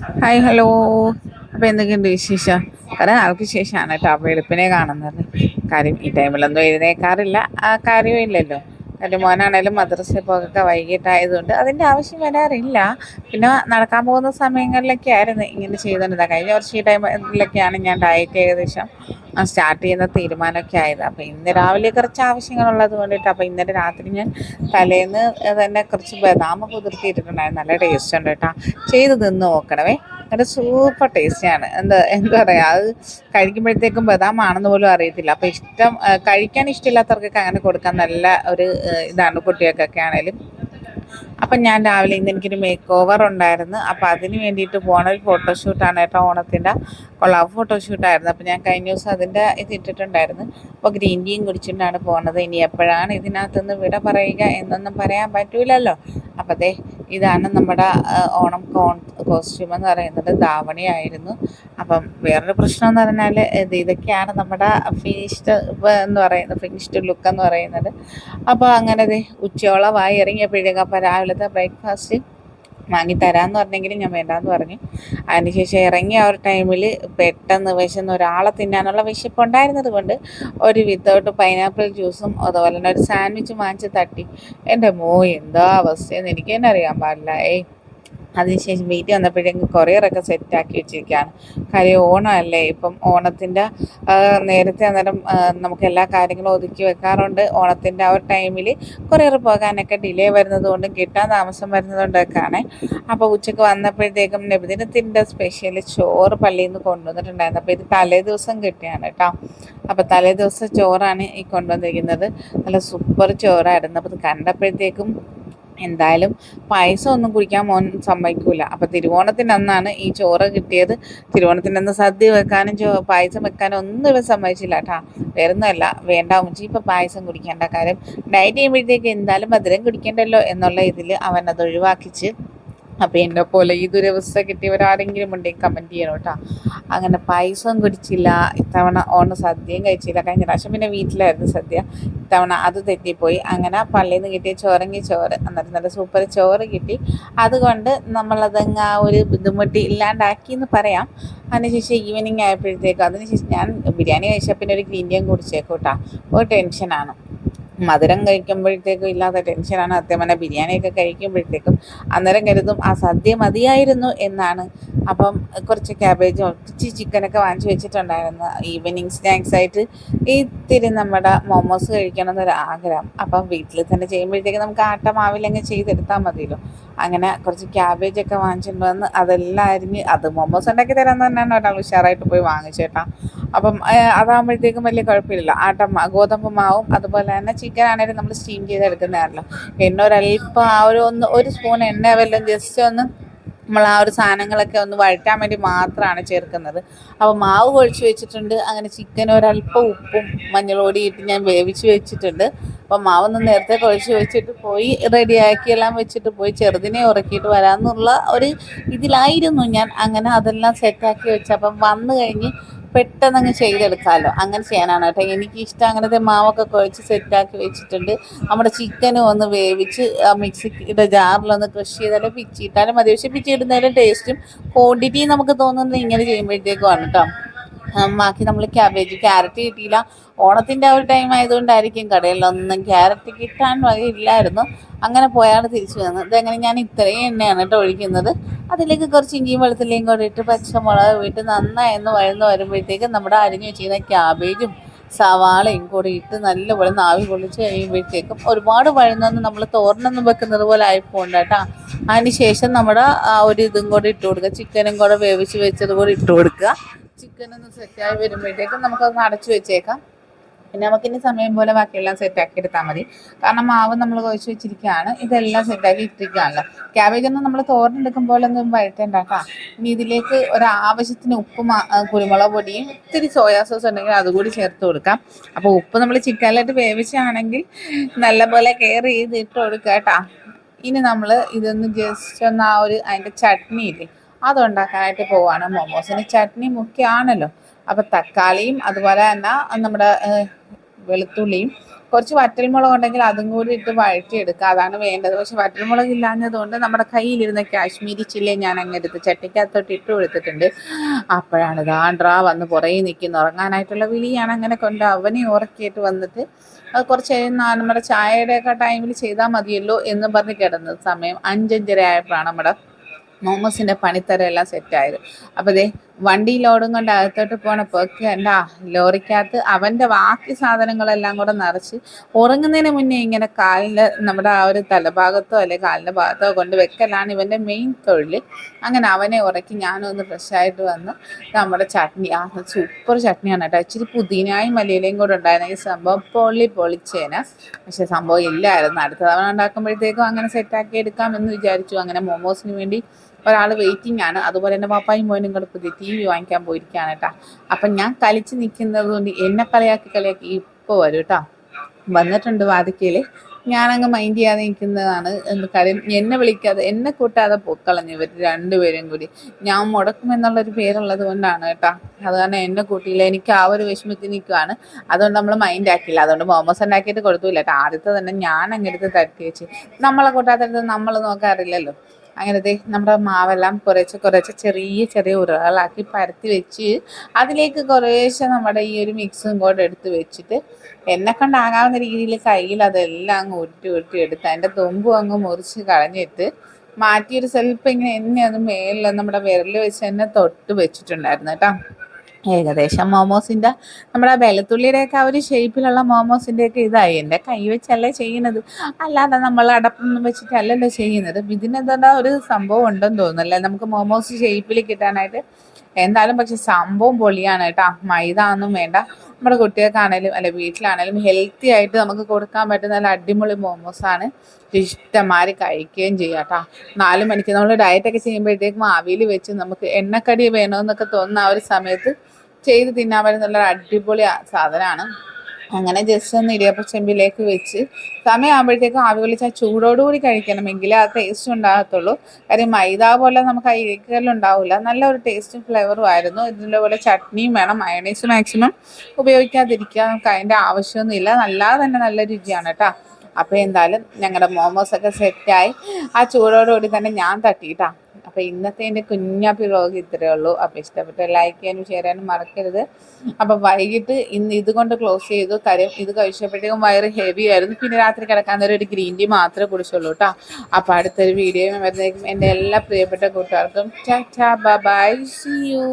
Hi hello അപ്പോൾ എന്തൊക്കെയുണ്ട് വിശേഷം? കുറേ നാൾക്ക് ശേഷമാണ് കേട്ടോ വെളുപ്പിനെ കാണുന്നത്. കാര്യം ഈ ടൈമിലൊന്നും എഴുന്നേക്കാറില്ല. ആ കാര്യമില്ലല്ലോ എന്റെ മോനാണേലും മദ്രസയിൽ പോകൊക്കെ വൈകിട്ടായതുകൊണ്ട് അതിന്റെ ആവശ്യം വരാറില്ല. പിന്നെ നടക്കാൻ പോകുന്ന സമയങ്ങളിലൊക്കെ ആയിരുന്നു ഇങ്ങനെ ചെയ്തുകൊണ്ടിരുന്നത് കഴിഞ്ഞ വർഷം ഈ ടൈമിലൊക്കെയാണ് ഞാൻ ഡയറ്റ് ഏകദേശം സ്റ്റാർട്ട് ചെയ്യുന്ന തീരുമാനമൊക്കെ ആയത്. അപ്പോൾ ഇന്ന് രാവിലെ കുറച്ച് ആവശ്യങ്ങളുള്ളത് കൊണ്ടിട്ട് അപ്പോൾ ഇന്നലെ രാത്രി ഞാൻ തലേന്ന് തന്നെ കുറച്ച് ബദാം കുതിർത്തിയിട്ടുണ്ടായിരുന്നു. നല്ല ടേസ്റ്റ് ഉണ്ട് കേട്ടോ. ചെയ്ത് തിന്ന് നോക്കണമേ. നല്ല സൂപ്പർ ടേസ്റ്റിയാണ് എന്താ എന്താ പറയുക അത് കഴിക്കുമ്പോഴത്തേക്കും ബദാം ആണെന്ന് പോലും അറിയത്തില്ല. അപ്പോൾ ഇഷ്ടം കഴിക്കാൻ ഇഷ്ടമില്ലാത്തവർക്കൊക്കെ അങ്ങനെ കൊടുക്കാൻ നല്ല ഒരു ഇതാണ് കുട്ടികൾക്കൊക്കെ ആണേലും അപ്പം ഞാൻ രാവിലെ ഇന്ന് എനിക്കൊരു മേക്ക് ഓവർ ഉണ്ടായിരുന്നു. അപ്പം അതിന് വേണ്ടിയിട്ട് പോണ ഒരു ഫോട്ടോഷൂട്ടാണ് കേട്ടോ ഓണത്തിന്റെ കൊള്ളാവ് ഫോട്ടോഷൂട്ടായിരുന്നു അപ്പം ഞാൻ കഴിഞ്ഞ ദിവസം അതിന്റെ ഇത് ഇട്ടിട്ടുണ്ടായിരുന്നു. അപ്പോൾ ഗ്രീൻ ടീയും കുടിച്ചിട്ടാണ് പോകുന്നത് ഇനി എപ്പോഴാണ് ഇതിനകത്തുനിന്ന് വിട പറയുക എന്നൊന്നും പറയാൻ പറ്റൂലല്ലോ. അപ്പോൾ അതെ ഇതാണ് നമ്മുടെ ഓണം കോൺ കോസ്റ്റ്യൂം എന്ന് പറയുന്നത് ധാവണിയായിരുന്നു അപ്പം വേറൊരു പ്രശ്നം എന്ന് പറഞ്ഞാൽ ഇത് ഇതൊക്കെയാണ് നമ്മുടെ ഫിനിഷ്ഡ് എന്ന് പറയുന്നത് ഫിനിഷ്ഡ് ലുക്ക് എന്ന് പറയുന്നത്. അപ്പോൾ അങ്ങനെ ഉച്ചയോളമായി ഇറങ്ങിയപ്പോഴേക്കും അപ്പോൾ രാവിലത്തെ ബ്രേക്ക്ഫാസ്റ്റ് വാങ്ങി തരാമെന്ന് പറഞ്ഞെങ്കിലും ഞാൻ വേണ്ടാന്ന് പറഞ്ഞു. അതിനുശേഷം ഇറങ്ങിയ ആ ഒരു ടൈമിൽ പെട്ടെന്ന് വിശന്ന് ഒരാളെ തിന്നാനുള്ള വിശപ്പുണ്ടായിരുന്നത് കൊണ്ട് ഒരു വിത്തൗട്ട് പൈനാപ്പിൾ ജ്യൂസും അതുപോലെ തന്നെ ഒരു സാൻഡ്വിച്ചും വാങ്ങിച്ച് തട്ടി. എന്റെ മോ എന്താ അവസ്ഥയെന്ന് എനിക്ക് തന്നെ അറിയാൻ പാടില്ല. ഏയ് അതിനുശേഷം വീട്ടിൽ വന്നപ്പോഴേക്കും കൊറിയറൊക്കെ സെറ്റാക്കി വെച്ചിരിക്കുകയാണ്. കാര്യം ഓണമല്ലേ ഇപ്പം ഓണത്തിന്റെ നേരത്തെ അന്നേരം നമുക്ക് എല്ലാ കാര്യങ്ങളും ഒതുക്കി വെക്കാറുണ്ട്. ഓണത്തിന്റെ ആ ഒരു ടൈമിൽ കൊറിയർ പോകാനൊക്കെ ഡിലേ വരുന്നത് കൊണ്ടും കിട്ടാൻ താമസം വരുന്നത് കൊണ്ടൊക്കെയാണ് അപ്പോൾ ഉച്ചയ്ക്ക് വന്നപ്പോഴത്തേക്കും നബിദിനത്തിന്റെ സ്പെഷ്യൽ ചോറ് പള്ളിയിൽ നിന്ന് കൊണ്ടുവന്നിട്ടുണ്ടായിരുന്നു. അപ്പോൾ ഇത് തലേ ദിവസം കിട്ടിയാണ് കേട്ടോ. അപ്പോൾ തലേ ദിവസം ചോറാണ് ഈ കൊണ്ടുവന്നിരിക്കുന്നത്. നല്ല സൂപ്പർ ചോറായിരുന്നു. അപ്പോൾ ഇത് കണ്ടപ്പോഴത്തേക്കും എന്തായാലും പായസം ഒന്നും കുടിക്കാൻ മോൻ സമ്മതിക്കൂല. അപ്പോൾ തിരുവോണത്തിന്റെ അന്നാണ് ഈ ചോറ് കിട്ടിയത്. തിരുവോണത്തിന്റെ അന്ന് സദ്യ വെക്കാനും ചോ പായസം വെക്കാനും ഒന്നും ഇവൻ സമ്മതിച്ചില്ല കേട്ടാ വേറൊന്നുമല്ല വേണ്ട ഉമ്മച്ചി ഇപ്പം പായസം കുടിക്കേണ്ട കാര്യം. ഡയറ്റ് ചെയ്യുമ്പോഴത്തേക്ക് എന്തായാലും മധുരം കുടിക്കണ്ടല്ലോ എന്നുള്ള ഇതിൽ അവൻ അത് ഒഴിവാക്കിച്ച് അപ്പോൾ എന്നെ പോലെ ഈ ദുരവസ്ഥ കിട്ടിയവരാരെങ്കിലും ഉണ്ടെങ്കിൽ കമന്റ് ചെയ്യണം കേട്ടോ. അങ്ങനെ പായസവും കുടിച്ചില്ല ഇത്തവണ ഓണ സദ്യയും കഴിച്ചില്ല. കഴിഞ്ഞ പ്രാവശ്യം പിന്നെ വീട്ടിലായിരുന്നു സദ്യ. ഇത്തവണ അത് തെറ്റിപ്പോയി. അങ്ങനെ പള്ളിയിൽ നിന്ന് കിട്ടിയ ചോറങ്ങി ചോറ് അന്നേരം നല്ല സൂപ്പർ ചോറ് കിട്ടി. അതുകൊണ്ട് നമ്മളതങ്ങ് ആ ഒരു ബുദ്ധിമുട്ട് ഇല്ലാണ്ടാക്കി എന്ന് പറയാം. അതിനുശേഷം ഈവനിങ് ആയപ്പോഴത്തേക്കും അതിനുശേഷം ഞാൻ ബിരിയാണി കഴിച്ചാൽ പിന്നെ ഒരു ഗ്രീൻ ടീം കുടിച്ചേക്കും കേട്ടോ. ഒരു ടെൻഷനാണ് മധുരം കഴിക്കുമ്പോഴത്തേക്കും ഇല്ലാത്ത ടെൻഷനാണ്. അത്യമന ബിരിയാണിയൊക്കെ കഴിക്കുമ്പോഴത്തേക്കും അന്നേരം കരുതും ആ സദ്യ മതിയായിരുന്നു എന്നാണ്. അപ്പം കുറച്ച് ക്യാബേജും കുറച്ച് ചിക്കനൊക്കെ വാങ്ങിച്ചു വെച്ചിട്ടുണ്ടായിരുന്നു. ഈവനിങ് സ്നാക്സ് ആയിട്ട് ഇത്തിരി നമ്മുടെ മോമോസ് കഴിക്കണം എന്നൊരു ആഗ്രഹം. അപ്പം വീട്ടിൽ തന്നെ ചെയ്യുമ്പോഴത്തേക്കും നമുക്ക് ആട്ട മാവിലങ്ങ് ചെയ്തെടുത്താൽ മതിയല്ലോ. അങ്ങനെ കുറച്ച് ക്യാബേജൊക്കെ വാങ്ങിച്ചിട്ടുണ്ടെന്ന് അതെല്ലാം അരിഞ്ഞ് അത് മോമോസ് ഉണ്ടാക്കി തരാൻ തന്നെയാണ് ഒരാൾ ഉഷാറായിട്ട് പോയി വാങ്ങിച്ചേട്ടാ. അപ്പം അതാകുമ്പോഴത്തേക്കും വലിയ കുഴപ്പമില്ല ആട്ട ഗോതമ്പ് മാവും അതുപോലെ തന്നെ ചിക്കൻ ആണെങ്കിലും നമ്മൾ സ്റ്റീം ചെയ്തെടുക്കുന്നതാണല്ലോ എണ്ണ ഒരല്പം ആ ഒരു ഒന്ന് ഒരു സ്പൂൺ എണ്ണ വല്ലതും ജസ്റ്റ് ഒന്ന് നമ്മൾ ആ ഒരു സാധനങ്ങളൊക്കെ ഒന്ന് വഴറ്റാൻ വേണ്ടി മാത്രമാണ് ചേർക്കുന്നത്. അപ്പോൾ മാവ് കുഴച്ച് വെച്ചിട്ടുണ്ട്. അങ്ങനെ ചിക്കൻ ഒരല്പം ഉപ്പും മഞ്ഞളോടി ഇട്ട് ഞാൻ വേവിച്ച് വെച്ചിട്ടുണ്ട്. അപ്പം മാവൊന്ന് നേരത്തെ കുഴച്ച് വെച്ചിട്ട് പോയി റെഡിയാക്കി എല്ലാം വെച്ചിട്ട് പോയി ചെറുതിനെ ഉറക്കിയിട്ട് വരാമെന്നുള്ള ഒരു ഇതിലായിരുന്നു ഞാൻ. അങ്ങനെ അതെല്ലാം സെറ്റാക്കി വെച്ചപ്പം വന്നു കഴിഞ്ഞ് പെട്ടെന്ന് അങ്ങ് ചെയ്തെടുക്കാമല്ലോ അങ്ങനെ ചെയ്യാനാണ് കേട്ടോ. എനിക്ക് ഇഷ്ടം അങ്ങനത്തെ മാവൊക്കെ കുഴച്ച് സെറ്റാക്കി വെച്ചിട്ടുണ്ട്. നമ്മുടെ ചിക്കനും ഒന്ന് വേവിച്ച് ആ മിക്സിയുടെ ജാറിലൊന്ന് ക്രഷ് ചെയ്താലും പിച്ചിയിട്ടാലും മതി. പക്ഷേ പിച്ചിയിടുന്നതിലും ടേസ്റ്റും ക്വാണ്ടിറ്റിയും നമുക്ക് തോന്നുന്നത് ഇങ്ങനെ ചെയ്യുമ്പോഴത്തേക്കുമാണ് കേട്ടോ. ബാക്കി നമ്മൾ ക്യാബേജ് ക്യാരറ്റ് കിട്ടിയില്ല. ഓണത്തിന്റെ ആ ഒരു ടൈം ആയതുകൊണ്ടായിരിക്കും കടയിലൊന്നും ക്യാരറ്റ് കിട്ടാൻ വകയില്ലായിരുന്നു. അങ്ങനെ പോയാണ് തിരിച്ചു വന്നത്. ഇതങ്ങനെ ഞാൻ ഇത്രയും എണ്ണയാണ് കേട്ടോ ഒഴിക്കുന്നത്. അതിലേക്ക് കുറച്ച് ഇഞ്ചിയും വെളുത്തുള്ളിയും കൂടെ ഇട്ട് പച്ചമുളക് വീട്ട് നന്നായി ഒന്ന് വഴന്ന് വരുമ്പോഴത്തേക്ക് നമ്മുടെ അരിഞ്ഞ് വെച്ചിരുന്ന ക്യാബേജും സവാളയും കൂടി ഇട്ട് നല്ലപോലെ നാവി പൊളിച്ച് കഴിയുമ്പോഴത്തേക്കും ഒരുപാട് വഴുന്നൊന്ന് നമ്മൾ തോരനൊന്നും വെക്കുന്നത് പോലെ ആയിപ്പോണ്ട കേട്ടോ അതിന് ശേഷം നമ്മുടെ ആ ഒരു ഇതും കൂടി ഇട്ട് കൊടുക്കുക. ചിക്കനും കൂടെ വേവിച്ച് വെച്ചതുപോലെ ഇട്ട് കൊടുക്കുക. ചിക്കൻ ഒന്ന് സെറ്റായി വരുമ്പോഴത്തേക്കും നമുക്കതൊന്ന് അടച്ചു വെച്ചേക്കാം. പിന്നെ നമുക്കിനി സമയം പോലെ ബാക്കിയെല്ലാം സെറ്റാക്കി എടുത്താൽ മതി. കാരണം മാവ് നമ്മൾ കുഴച്ച് വെച്ചിരിക്കുകയാണ്. ഇതെല്ലാം സെറ്റാക്കി ഇട്ടിരിക്കുകയാണല്ലോ. ക്യാബേജ് ഒന്നും നമ്മൾ തോരനെടുക്കും പോലെ ഒന്നും വഴറ്റേണ്ട കേട്ടോ. ഇനി ഇതിലേക്ക് ഒരു ആവശ്യത്തിന് ഉപ്പും കുരുമുളക് പൊടിയും ഇത്തിരി സോയാ സോസ് ഉണ്ടെങ്കിൽ അതുകൂടി ചേർത്ത് കൊടുക്കാം. അപ്പോൾ ഉപ്പ് നമ്മൾ ചിക്കനിലായിട്ട് വേവിച്ചാണെങ്കിൽ നല്ലപോലെ കെയർ ചെയ്ത് ഇട്ട് കൊടുക്കാം കേട്ടോ. ഇനി നമ്മൾ ഇതൊന്ന് ജസ്റ്റ് ഒന്ന് ആ ഒരു അതിന്റെ ചട്നി ഇല്ലേ അതുണ്ടാക്കാനായിട്ട് പോവാണ്. മൊമോസിന് ചട്നി മുഖ്യമാണല്ലോ അപ്പോൾ തക്കാളിയും അതുപോലെ തന്നെ നമ്മുടെ വെളുത്തുള്ളിയും കുറച്ച് വറ്റൽമുളക് ഉണ്ടെങ്കിൽ അതും കൂടി ഇട്ട് വഴറ്റിയെടുക്കുക. അതാണ് വേണ്ടത്. പക്ഷെ വറ്റൽമുളക് ഇല്ലാഞ്ഞതുകൊണ്ട് നമ്മുടെ കയ്യിലിരുന്ന കാശ്മീരി ചില്ലി ഞാൻ അങ്ങ് എടുത്ത് ചട്ടിക്കകത്തോട്ട് ഇട്ട് കൊടുത്തിട്ടുണ്ട്. അപ്പോഴാണ് ദാണ്ട്രാ വന്ന് പുറകെ നിൽക്കുന്നു. ഉറങ്ങാനായിട്ടുള്ള വിളിയാണ് അങ്ങനെ കൊണ്ട് അവനെ ഉറക്കിയിട്ട് വന്നിട്ട് അത് കുറച്ച് കഴിയുന്ന നമ്മുടെ ചായയുടെയൊക്കെ ടൈമിൽ ചെയ്താൽ മതിയല്ലോ എന്ന് പറഞ്ഞ് കിടന്നത് സമയം അഞ്ചഞ്ചര ആയപ്പോഴാണ് നമ്മുടെ മോമോസിന്റെ പണിത്തരം എല്ലാം സെറ്റായത്. അപ്പോൾ ദേ വണ്ടി ലോഡും കൊണ്ട് അകത്തോട്ട് പോണപ്പോൾ എന്താ ലോറിക്കകത്ത് അവന്റെ ബാക്കി സാധനങ്ങളെല്ലാം കൂടെ നിറച്ച് ഉറങ്ങുന്നതിന് മുന്നേ ഇങ്ങനെ കാലിന്റെ നമ്മുടെ ആ ഒരു തലഭാഗത്തോ അല്ലെ കാലിന്റെ ഭാഗത്തോ കൊണ്ട് വെക്കലാണ് ഇവന്റെ മെയിൻ തൊഴിൽ അങ്ങനെ അവനെ ഉറക്കി ഞാനും ഒന്ന് ഫ്രഷായിട്ട് വന്ന്. നമ്മുടെ ചട്നി. ആ സൂപ്പർ ചട്നിയാണ് കേട്ടോ. ഇച്ചിരി പുതിനായും മലയിലയും കൂടെ ഉണ്ടായിരുന്നെങ്കിൽ സംഭവം പൊള്ളി പൊളിച്ചേന. പക്ഷേ സംഭവം ഇല്ലായിരുന്നു. അടുത്ത തവണ ഉണ്ടാക്കുമ്പോഴത്തേക്കും അങ്ങനെ സെറ്റാക്കി എടുക്കാമെന്ന് വിചാരിച്ചു. അങ്ങനെ മോമോസിന് വേണ്ടി ഒരാൾ വെയിറ്റിംഗ് ആണ്. അതുപോലെ തന്നെ പാപ്പായും മോനും കൂടെ പുതിയ ടി വി വാങ്ങിക്കാൻ പോയിരിക്കുകയാണ് കേട്ടോ. അപ്പം ഞാൻ കളിച്ച് നിൽക്കുന്നത് കൊണ്ട് എന്നെ കളിയാക്കി കളിയാക്കി ഇപ്പോൾ വരും കേട്ടോ. വന്നിട്ടുണ്ട് വാതിക്കയിൽ ഞാനങ്ങ് മൈൻഡ് ചെയ്യാതെ നിൽക്കുന്നതാണ് എന്ന് കാര്യം എന്നെ വിളിക്കാതെ എന്നെ കൂട്ടാതെ പൊക്കളഞ്ഞു ഇവർ രണ്ടുപേരും കൂടി. ഞാൻ മുടക്കും എന്നുള്ളൊരു പേരുള്ളത് കൊണ്ടാണ് കേട്ടോ. അത് കാരണം എന്നെ കൂട്ടിയില്ല. എനിക്ക് ആ ഒരു വിഷമത്തിൽ നിൽക്കുവാണ്. അതുകൊണ്ട് നമ്മൾ മൈൻഡ് ആക്കിയില്ല. അതുകൊണ്ട് മോമോസ് ഉണ്ടാക്കിയിട്ട് കൊടുത്തില്ല കേട്ടോ. ആദ്യത്തെ തന്നെ ഞാൻ അങ്ങെടുത്ത് തട്ടി വെച്ച്. നമ്മളെ കൂട്ടാത്തടുത്ത് നമ്മൾ നോക്കാറില്ലല്ലോ. അങ്ങനത്തെ നമ്മുടെ മാവെല്ലാം കുറേശ്ശെ കുറേശ്ശെ ചെറിയ ചെറിയ ഉരുളകളാക്കി പരത്തി വെച്ച് അതിലേക്ക് കുറേശ്ശെ നമ്മുടെ ഈ ഒരു മിക്സും കൂടെ എടുത്ത് വെച്ചിട്ട് എന്നെ കൊണ്ടാകാവുന്ന രീതിയിൽ കയ്യിൽ അതെല്ലാം അങ്ങ് ഉരുട്ടി ഉരുട്ടി എടുത്ത് അതിന്റെ തുമ്പും അങ്ങ് മുറിച്ച് കളഞ്ഞിട്ട് മാറ്റിയൊരു സെൽഫ് ഇങ്ങനെ എന്നെ ഒന്ന് മേലിൽ നമ്മുടെ വിരൽ വെച്ച് തന്നെ തൊട്ട് വെച്ചിട്ടുണ്ടായിരുന്നു കേട്ടോ. ഏകദേശം മോമോസിന്റെ നമ്മുടെ വെളുത്തുള്ളിയുടെയൊക്കെ ആ ഒരു ഷേപ്പിലുള്ള മോമോസിന്റെയൊക്കെ ഇതായി. എന്റെ കൈ വെച്ചല്ലേ ചെയ്യുന്നത്. അല്ലാതെ നമ്മൾ അടപ്പൊന്നും വെച്ചിട്ടല്ലല്ലോ ചെയ്യുന്നത്. ഇതിനെന്താ ഒരു സംഭവം ഉണ്ടെന്ന് തോന്നുന്നല്ലേ? നമുക്ക് മോമോസ് ഷേപ്പിൽ കിട്ടാനായിട്ട് എന്തായാലും പക്ഷെ സംഭവം പൊളിയാണ് കേട്ടോ. മൈദ ഒന്നും വേണ്ട. നമ്മുടെ കുട്ടികൾക്കാണേലും അല്ലെ വീട്ടിലാണേലും ഹെൽത്തി ആയിട്ട് നമുക്ക് കൊടുക്കാൻ പറ്റുന്ന നല്ല അടിപൊളി മോമോസാണ്. ഇഷ്ടമാതിരി കഴിക്കുകയും ചെയ്യാം കേട്ടോ. നാല് മണിക്ക് നമ്മൾ ഡയറ്റൊക്കെ ചെയ്യുമ്പോഴത്തേക്കും ആവിയിൽ വെച്ച് നമുക്ക് എണ്ണക്കടി വേണമെന്നൊക്കെ തോന്നുന്ന ആ ഒരു സമയത്ത് ചെയ്ത് തിന്നാൻ പറ്റുന്ന അടിപൊളി സാധനമാണ്. അങ്ങനെ ജസ്റ്റ് ഒന്ന് ഇടിയപ്പ ചെമ്പിലേക്ക് വെച്ച് സമയമാകുമ്പോഴത്തേക്കും ആവി വിളിച്ച് ആ ചൂടോടുകൂടി കഴിക്കണമെങ്കിൽ ആ ടേസ്റ്റ് ഉണ്ടാകത്തുള്ളൂ. കാര്യം മൈദ പോലെ നമുക്ക് അരിക്കലുണ്ടാവില്ല നല്ല ഒരു ടേസ്റ്റും ഫ്ലേവറും ആയിരുന്നു. ഇതിന്റെ പോലെ ചട്നിയും വേണം മയണൈസ് മാക്സിമം ഉപയോഗിക്കാതിരിക്കുക നമുക്ക് അതിന്റെ ആവശ്യമൊന്നുമില്ല. നല്ലാതെ തന്നെ നല്ല രുചിയാണ് കേട്ടോ. അപ്പോൾ എന്തായാലും ഞങ്ങളുടെ മോമോസൊക്കെ സെറ്റായി ആ ചൂടോടുകൂടി തന്നെ ഞാൻ തട്ടിയിട്ടാ അപ്പോൾ ഇന്നത്തെ എന്റെ കുഞ്ഞാപ്പി വ്ലോഗ് ഇത്രയേ ഉള്ളൂ. അപ്പോൾ ഇഷ്ടപ്പെട്ട ലൈക്ക് ചെയ്യാനും ഷെയർ ചെയ്യാനും മറക്കരുത്. അപ്പോൾ വൈകിട്ട് ഇന്ന് ഇതുകൊണ്ട് ക്ലോസ് ചെയ്തു. കാര്യം ഇത് കഴിച്ചപ്പോഴത്തേക്കും വയറ് ഹെവി ആയിരുന്നു. പിന്നെ രാത്രി കിടക്കാൻ നേരം ഒരു ഗ്രീൻ ടീ മാത്രമേ കുടിച്ചുള്ളൂ കേട്ടോ അപ്പോൾ അടുത്തൊരു വീഡിയോ വരുന്നേക്കും എന്റെ എല്ലാ പ്രിയപ്പെട്ട കൂട്ടുകാർക്കും ചാ ചാ ബൈ സി യു